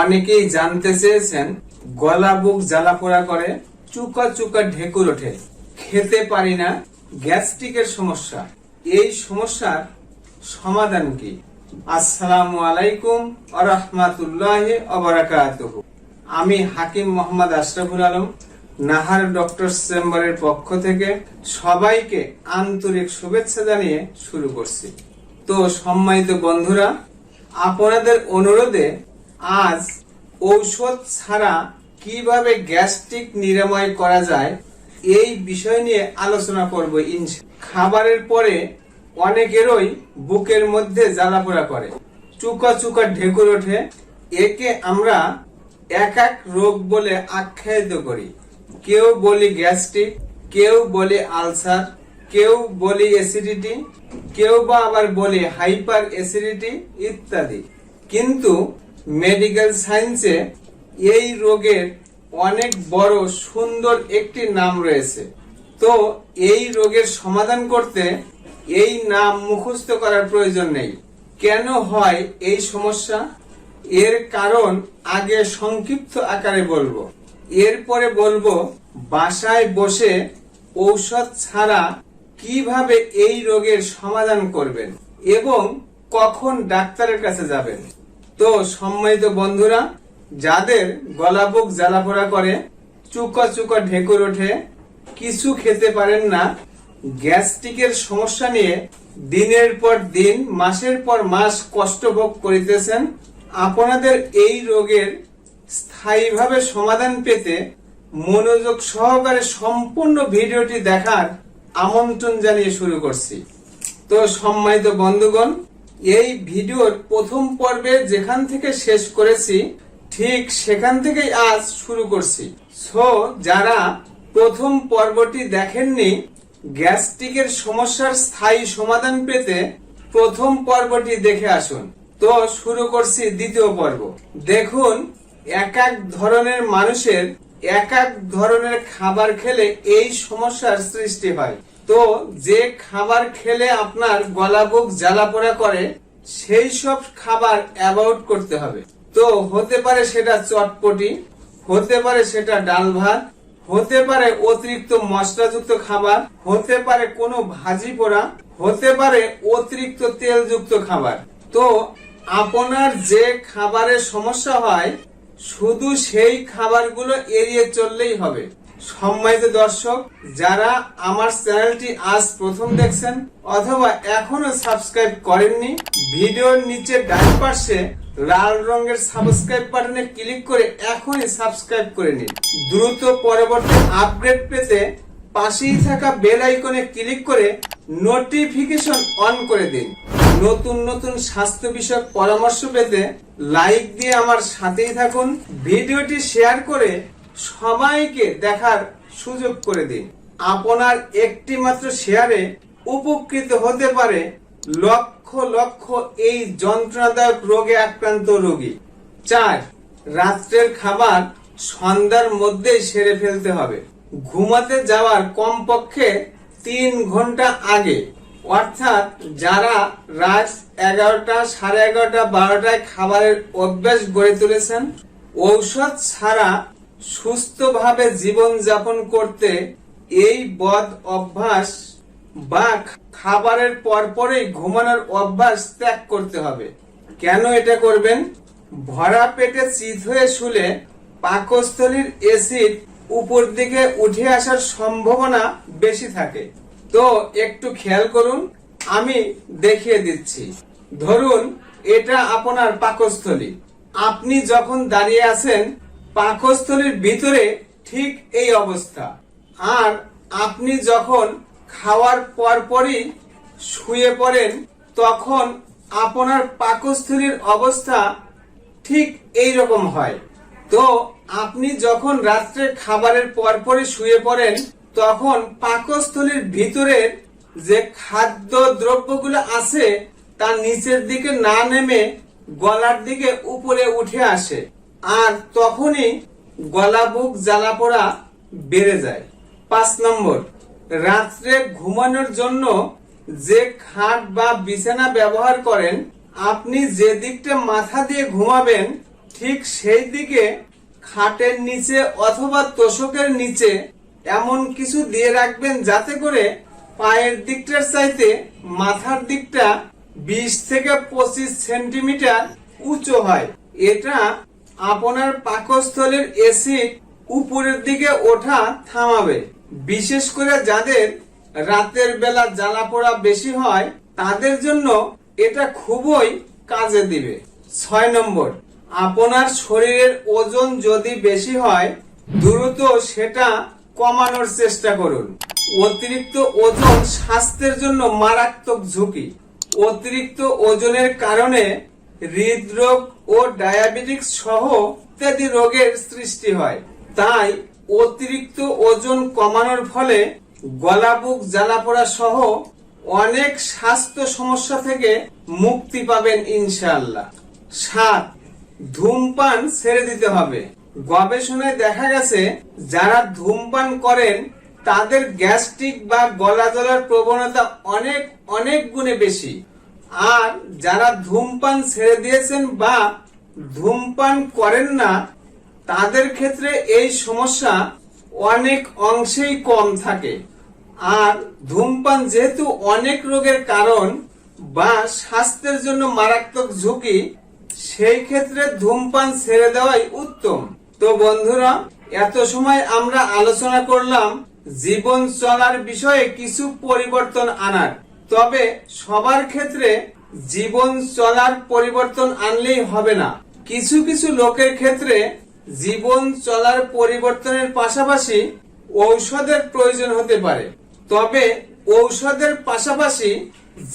অনেকেই জানতে চেয়েছেন, গলা বুক জ্বালা পোড়া করে চুকা চুকা ঢেকুর ওঠে। খেতে পারি না, গ্যাস্ট্রিকের সমস্যা। এই সমস্যার সমাধান কি? আসসালামু আলাইকুম আরহামাতুল্লাহ অবরাকাতুহু আমি হাকিম মোহাম্মদ আশরাফুল আলম, নাহার ডক্টর চেম্বারের পক্ষ থেকে সবাইকে আন্তরিক শুভেচ্ছা জানিয়ে শুরু করছি। তো সম্মানিত বন্ধুরা, আপনাদের অনুরোধে আজ ঔষধ ছাড়া কীভাবে গ্যাস্ট্রিক নিরাময় করা যায়, এই বিষয় নিয়ে আলোচনা করব ইনশা। খাবারের পরে অনেকেরই বুকের মধ্যে জ্বালাপোড়া করে। চুকা চুকা ঢেকুর ওঠে। একে আমরা এক এক রোগ বলে আখ্যায়িত করি। কেউ বলি গ্যাস্ট্রিক, কেউ বলে আলসার, কেউ বলি অ্যাসিডিটি, কেউ বা আবার বলে হাইপার অ্যাসিডিটি ইত্যাদি। কিন্তু মেডিকেল সায়েন্সে এই রোগের অনেক বড় সুন্দর একটি নাম রয়েছে। তো এই রোগের সমাধান করতে এই নাম মুখস্থ করার প্রয়োজন নেই। কেন হয় এই সমস্যা? এর কারণ আগে সংক্ষিপ্ত আকারে বলব। এরপরে বলব, বাসায় বসে ঔষধ ছাড়া কীভাবে এই রোগের সমাধান করবেন এবং কখন ডাক্তারের কাছে যাবেন? তো সম্মানিত বন্ধুরা, যাদের গলা বুক জ্বালাপোড়া করে, চুকা চুকা ঢেকুর ওঠে, কিছু খেতে পারেন না, গ্যাস্ট্রিকের সমস্যা নিয়ে দিনের পর দিন, মাসের পর মাস কষ্ট ভোগ করিতেছেন, আপনাদের এই রোগের স্থায়ীভাবে সমাধান পেতে মনোযোগ সহকারে সম্পূর্ণ ভিডিওটি দেখার আমন্ত্রণ জানিয়ে শুরু করছি। তো সম্মানিত বন্ধুগণ এই ভিডিওর প্রথম পর্বে যেখান থেকে শেষ করেছি, ঠিক সেখান থেকেই আজ শুরু করছি। সো যারা প্রথম পর্বটি দেখেননি, গ্যাস্ট্রিকের সমস্যার স্থায়ী সমাধান পেতে প্রথম পর্বটি দেখে আসুন। তো, শুরু করছি দ্বিতীয় পর্ব। দেখুন, এক এক ধরনের মানুষের এক এক ধরনের খাবার খেলে এই সমস্যার সৃষ্টি হয়। তো যে খাবার খেলে আপনার গলা বুক জ্বালা পোড়া করে, সেই সব খাবার অ্যাভয়েড করতে হবে। তো হতে পারে সেটা চটপটি, হতে পারে সেটা ডাল ভাত, হতে পারে অতিরিক্ত মশলাযুক্ত খাবার, হতে পারে কোনো ভাজি পোড়া, হতে পারে অতিরিক্ত তেলযুক্ত খাবার। তো আপনার যে খাবারের সমস্যা হয়, শুধু সেই খাবারগুলো এড়িয়ে চললেই হবে। সম্মানিত দর্শক, যারা আমার চ্যানেলটি আজ প্রথম দেখছেন অথবা এখনও সাবস্ক্রাইব করেননি, ভিডিওর নিচে ডান পাশে লাল রঙের সাবস্ক্রাইব বাটনে ক্লিক করে এখনই সাবস্ক্রাইব করে নিন। দ্রুত পরবর্তী আপডেট পেতে পাশেই থাকা বেল আইকনে ক্লিক করে নোটিফিকেশন অন করে দিন। নতুন নতুন স্বাস্থ্য বিষয়ক পরামর্শ পেতে লাইক দিয়ে আমার সাথেই থাকুন। ভিডিওটি শেয়ার করে সবাইকে দেখার সুযোগ করে দিন। আপনার একটি মাত্র শেয়ারে উপকৃত হতে পারে লক্ষ লক্ষ এই যন্ত্রণাদায়ক রোগে আক্রান্ত রোগী। চার, রাত্রের খাবার সন্ধ্যার মধ্যেই সেরে ফেলতে হবে। ঘুমাতে যাওয়ার কমপক্ষে তিন ঘণ্টা আগে। অর্থাৎ যারা রাত এগারোটা, সাড়ে এগারোটা, বারোটায় খাবারের অভ্যাস গড়ে তুলেছেন, ঔষধ ছাড়া সুস্থভাবে জীবন যাপন করতে এই বদ অভ্যাস বা খাবারের পরপরই ঘুমানোর অভ্যাস ত্যাগ করতে হবে। কেন এটা করবেন? ভরা পেটে চিত হয়ে শুলে পাকস্থলীর এসিড উপর দিকে উঠে আসার সম্ভাবনা বেশি থাকে। তো একটু খেয়াল করুন, আমি দেখিয়ে দিচ্ছি। ধরুন, এটা আপনার পাকস্থলী। আপনি যখন দাঁড়িয়ে আছেন পাকস্থলীর ভিতরে ঠিক এই অবস্থা। আর আপনি যখন খাওয়ার পরপরই শুয়ে পড়েন, তখন আপনার পাকস্থলীর অবস্থা ঠিক এই রকম হয়। তো আপনি যখন রাত্রে খাবারের পরপরই শুয়ে পড়েন, তখন পাকস্থলীর ভিতরের যে খাদ্য দ্রব্যগুলো আছে, তা নিচের দিকে না নেমে গলার দিকে উপরে উঠে আসে। আর তখনই গলা বুক জ্বালা পোড়া বেড়ে যায়। পাঁচ নম্বর, রাত্রে ঘুমানোর জন্য যে খাট বা বিছানা ব্যবহার করেন, আপনি যে দিকটা মাথা দিয়ে ঘুমাবেন, ঠিক সেই দিকে খাটের নিচে অথবা তোষকের নিচে এমন কিছু দিয়ে রাখবেন যাতে করে পায়ের দিকটার চাইতে মাথার দিকটা বিশ থেকে পঁচিশ সেন্টিমিটার উঁচু হয়। এটা আপনার পাকস্থলীর এসিড উপরের দিকে ওঠা থামাবে। বিশেষ করে যাদের রাতের বেলা জ্বালা পোড়া বেশি হয়, তাদের জন্য এটা খুবই কাজে দিবে। ছয় নম্বর, আপনার শরীরের ওজন যদি বেশি হয়, দ্রুত সেটা কমানোর চেষ্টা করুন। অতিরিক্ত ওজন স্বাস্থ্যের জন্য মারাত্মক ঝুঁকি। অতিরিক্ত ওজনের কারণে হৃদরোগ ও ডায়াবেটিস সহ ইত্যাদি রোগের সৃষ্টি হয়। তাই অতিরিক্ত ওজন কমানোর ফলে গলা বুক জ্বালাপোড়া সহ অনেক স্বাস্থ্য সমস্যা থেকে মুক্তি পাবেন ইনশাআল্লাহ। সাত, ধূমপান ছেড়ে দিতে হবে। গবেষণায় দেখা গেছে, যারা ধূমপান করেন, তাদের গ্যাস্ট্রিক বা গলা জ্বলার প্রবণতা অনেক অনেক গুণে বেশি। আর যারা ধূমপান ছেড়ে দিয়েছেন বা ধূমপান করেন না, তাদের ক্ষেত্রে এই সমস্যা অনেক অংশেই কম থাকে। আর ধূমপান যেহেতু অনেক রোগের কারণ বা স্বাস্থ্যের জন্য মারাত্মক ঝুঁকি, সেই ক্ষেত্রে ধূমপান ছেড়ে দেওয়াই উত্তম। তো বন্ধুরা, এত সময় আমরা আলোচনা করলাম জীবন চলার বিষয়ে কিছু পরিবর্তন আনার। তবে সবার ক্ষেত্রে জীবন চলার পরিবর্তন আনলেই হবে না। কিছু কিছু লোকের ক্ষেত্রে জীবন চলার পরিবর্তনের পাশাপাশি ঔষধের প্রয়োজন হতে পারে। তবে ঔষধের পাশাপাশি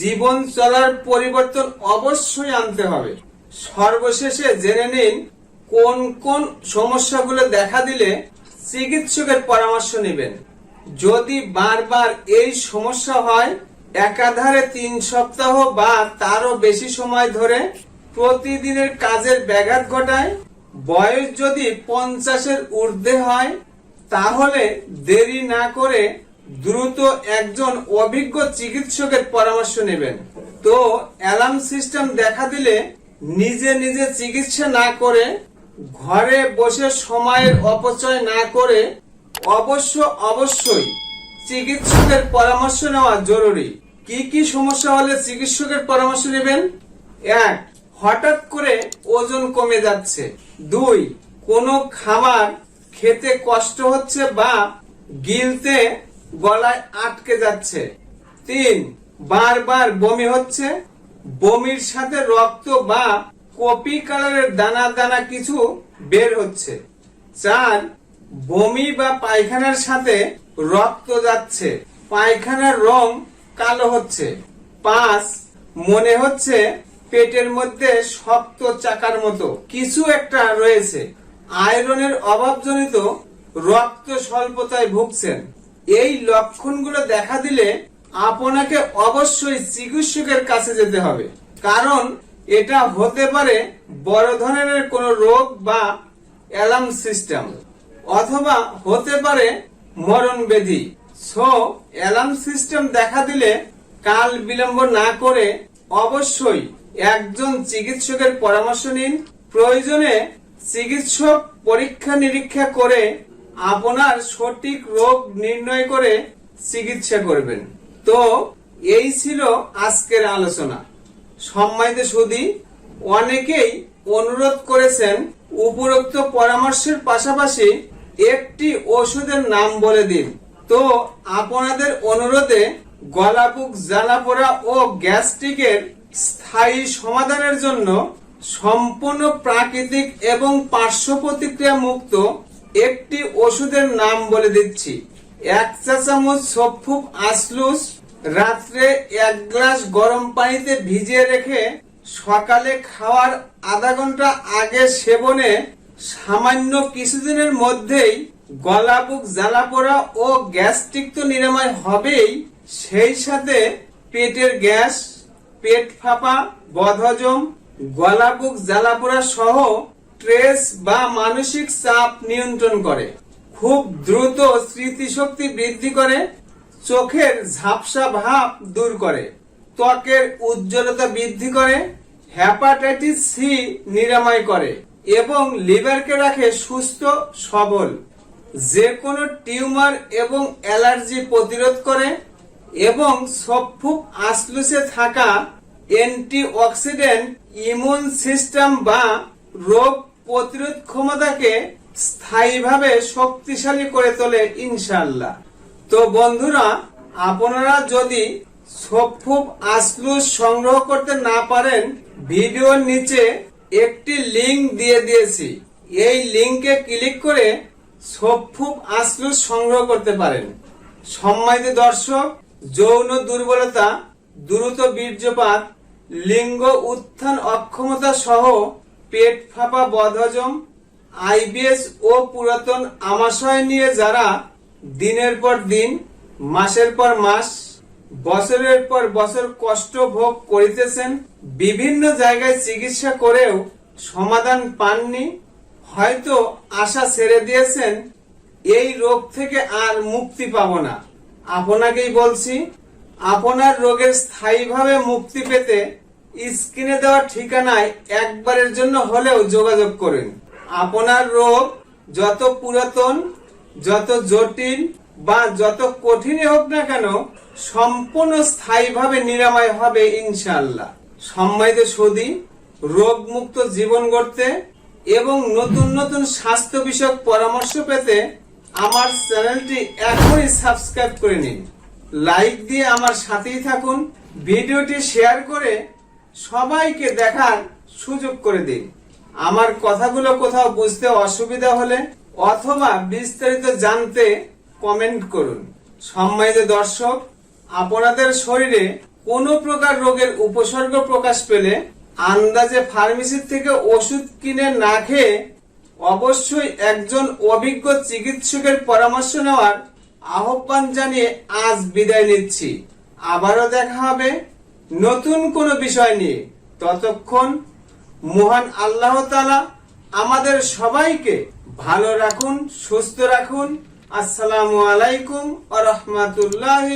জীবন চলার পরিবর্তন অবশ্যই আনতে হবে। সর্বশেষে জেনে নিন, কোন কোন সমস্যাগুলো দেখা দিলে চিকিৎসকের পরামর্শ নেবেন। যদি বারবার এই সমস্যা হয় একাধারে তিন সপ্তাহ বা তারও বেশি সময় ধরে প্রতিদিনের কাজের ব্যাঘাত ঘটায়। বয়স যদি পঞ্চাশের ঊর্ধ্বে হয়, তাহলে দেরি না করে দ্রুত একজন অভিজ্ঞ চিকিৎসকের পরামর্শ নেবেন। তো অ্যালার্ম সিস্টেম দেখা দিলে নিজে নিজে চিকিৎসা না করে, ঘরে বসে সময়ের অপচয় না করে অবশ্য অবশ্যই চিকিৎসকের পরামর্শ নেওয়া জরুরি। কি কি সমস্যা হলে চিকিৎসকের পরামর্শ নেবেন? এক, হঠাৎ করে ওজন কমে যাচ্ছে। দুই, কোনো খাবার খেতে কষ্ট হচ্ছে বা গিলতে গলায় আটকে যাচ্ছে। তিন, বারবার বমি হচ্ছে। বমির সাথে রক্ত বা কপি কালারের দানা দানা কিছু বের হচ্ছে। চার, বমি বা পায়খানার সাথে রক্ত যাচ্ছে। পায়খানার রং কালো হচ্ছে। পাঁচ, মনে হচ্ছে পেটের মধ্যে শক্ত চাকার মতো। কিছু একটা রয়েছে। আয়রনের অভাবজনিত রক্ত স্বল্পতায় ভুগছেন। এই লক্ষণগুলো দেখা দিলে আপনাকে অবশ্যই চিকিৎসকের কাছে যেতে হবে। কারণ এটা হতে পারে বড় ধরনের কোনো রোগ বা অ্যালার্ম সিস্টেম। অথবা হতে পারে মরণ ব্যাধি। সো অ্যালার্ম সিস্টেম দেখা দিলে কাল বিলম্ব না করে অবশ্যই একজন চিকিৎসকের পরামর্শ নিন। প্রয়োজনে চিকিৎসক পরীক্ষা নিরীক্ষা করে আপনার সঠিক রোগ নির্ণয় করে চিকিৎসা করবেন। তো, এই ছিল আজকের আলোচনা। সম্মানিত সুদী অনেকেই অনুরোধ করেছেন উপরোক্ত পরামর্শের পাশাপাশি একটি ওষুধের নাম বলে দিন। তো আপনাদের অনুরোধে গলাবুক জ্বালাপোড়া ও গ্যাস্ট্রিকের স্থায়ী সমাধানের জন্য সম্পূর্ণ প্রাকৃতিক এবং পার্শ্ব প্রতিক্রিয়া মুক্ত একটি ওষুধের নাম বলে দিচ্ছি। এক চা চামচ সফুক আসলুস রাত্রে এক গ্লাস গরম পানিতে ভিজিয়ে রেখে সকালে খাওয়ার আধা ঘণ্টা আগে সেবনে সামান্য কিছুদিনের মধ্যেই গলা বুক জ্বালা পোড়া ও গ্যাস্ট্রিক তো নিরাময় হবেই, সেই সাথে পেটের গ্যাস, পেট ফাঁপা, বদহজম গলা বুক জ্বালা পোড়া সহ স্ট্রেস বা মানসিক চাপ নিয়ন্ত্রণ করে। খুব দ্রুত স্মৃতিশক্তি বৃদ্ধি করে, চোখের ঝাপসা ভাব দূর করে, ত্বকের উজ্জ্বলতা বৃদ্ধি করে হ্যাপাটাইটিস সি নিরাময় করে এবং লিভারকে রাখে সুস্থ সবল। যে কোনো টিউমার এবং অ্যালার্জি প্রতিরোধ করে এবং সফুক আসলুসে থাকা অ্যান্টিঅক্সিডেন্ট ইমিউন সিস্টেম বা রোগ প্রতিরোধ ক্ষমতাকে স্থায়ীভাবে শক্তিশালী করে তোলে ইনশাল্লাহ তো বন্ধুরা, আপনারা যদি সফুক আসলুস সংগ্রহ করতে না পারেন, ভিডিওর নিচে একটি লিংক দিয়ে দিয়েছি। এই লিংকে ক্লিক করে সফুক আসলুস সংগ্রহ করতে পারেন। সম্মানিত দর্শক, যৌন দুর্বলতা, দ্রুত বীর্যপাত, লিঙ্গ উত্থান অক্ষমতা সহ পেট ফাঁপা বদহজম, আইবিএস ও পুরাতন আমাশয় নিয়ে যারা দিনের পর দিন, মাসের পর মাস, বছরের পর বছর কষ্ট ভোগ করিতেছেন, বিভিন্ন জায়গায় চিকিৎসা করেও সমাধান পাননি হয়তো আশা ছেড়ে দিয়েছেন, এই রোগ থেকে আর মুক্তি পাব না। আপনাকেই বলছি, আপনার রোগের স্থায়ীভাবে মুক্তি পেতে স্ক্রিনে দেওয়া ঠিকানায় একবারের জন্য হলেও যোগাযোগ করুন। আপনার রোগ যত পুরাতন, যত জটিল বা যত কঠিনই হোক না কেন, সম্পূর্ণ স্থায়ীভাবে নিরাময় হবে ইনশাআল্লাহ। সম্মানিত সদী রোগ মুক্ত জীবন গড়তে এবং নতুন নতুন স্বাস্থ্য বিষয়ক পরামর্শ পেতে আমার চ্যানেলটি এখনই সাবস্ক্রাইব করে নিন। লাইক দিয়ে আমার সাথেই থাকুন। ভিডিওটি শেয়ার করে সবাইকে দেখার সুযোগ করে দিন। আমার কথাগুলো কোথাও বুঝতে অসুবিধা হলে অথবা বিস্তারিত জানতে কমেন্ট করুন। সম্মানিত দর্শক, আপনাদের শরীরে কোনো প্রকার রোগের উপসর্গ প্রকাশ পেলে আন্দাজে ফার্মেসি থেকে ওষুধ কিনে না খেয়ে অবশ্যই একজন অভিজ্ঞ চিকিৎসকের পরামর্শ নেওয়ার আহ্বান জানিয়ে আজ বিদায় নিচ্ছি। আবারও দেখা হবে নতুন কোনো বিষয় নিয়ে। ততক্ষণ মহান আল্লাহ তালা আমাদের সবাইকে ভালো রাখুন, সুস্থ রাখুন। আসসালামু আলাইকুম আ রহমতুল্লাহ